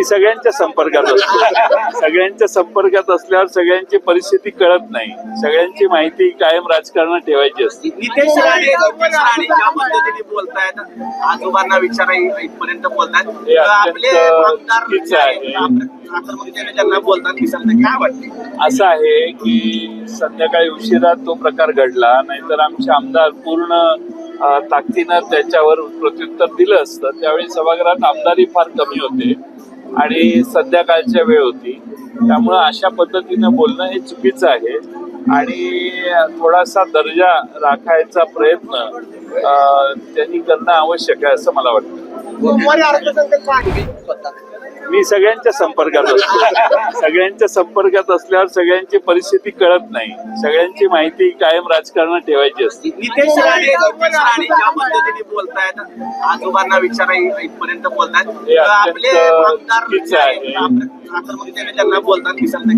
मी सगळ्यांच्या संपर्कात असतो. सगळ्यांच्या संपर्कात असल्यावर सगळ्यांची परिस्थिती कळत नाही. सगळ्यांची माहिती कायम राजकारणात ठेवायची असते. नितेश राणे नितेश राणे ज्या पद्धतीने बोलतायत आजोबांना विचारा इथपर्यंत बोलतायत. आपले आमदार जे आहेत, ज्यांना- बोलतात की समजा काय वाटते असं आहे की संध्याकाळी उशिरा तो प्रकार घडला नाहीतर आमचे आमदार पूर्ण अ, ताकदीनं त्याच्यावर प्रत्युत्तर दिलं असतं. त्यावेळी सभागृहात आमदारही फार कमी होते. आणि संध्याकाळच्या वेळ होती. त्यामुळं अशा पद्धतीनं बोलणं हे चुकीचं आहे. आणि थोडासा दर्जा राखायचा प्रयत्न त्यांनी करणं आवश्यक आहे असं मला वाटतं. मी सगळ्यांच्या संपर्कात असतो. सगळ्यांच्या संपर्कात असल्यावर सगळ्यांची परिस्थिती कळत नाही. सगळ्यांची माहिती कायम राजकारणात ठेवायची असते. नितेश राणे नितेश राणे ज्या पद्धतीने बोलतायत आजोबांना विचारा इथपर्यंत बोलतायत. आपले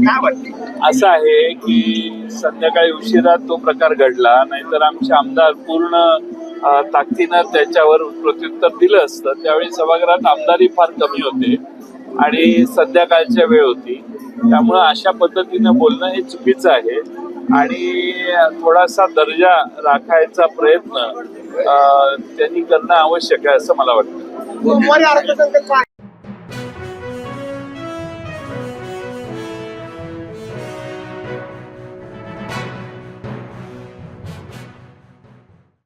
काय वाटते? असं आहे की संध्याकाळी उशिरा तो प्रकार घडला नाहीतर आमचे आमदार पूर्ण ताकदीनं त्याच्यावर प्रत्युत्तर दिलं असतं. त्यावेळी सभागृहात आमदारही फार कमी होते. आणि संध्याकाळच्या वेळ होती. त्यामुळं अशा पद्धतीनं बोलणं हे चुकीचं आहे. आणि थोडासा दर्जा राखायचा प्रयत्न त्यांनी करणं आवश्यक आहे असं मला वाटतं.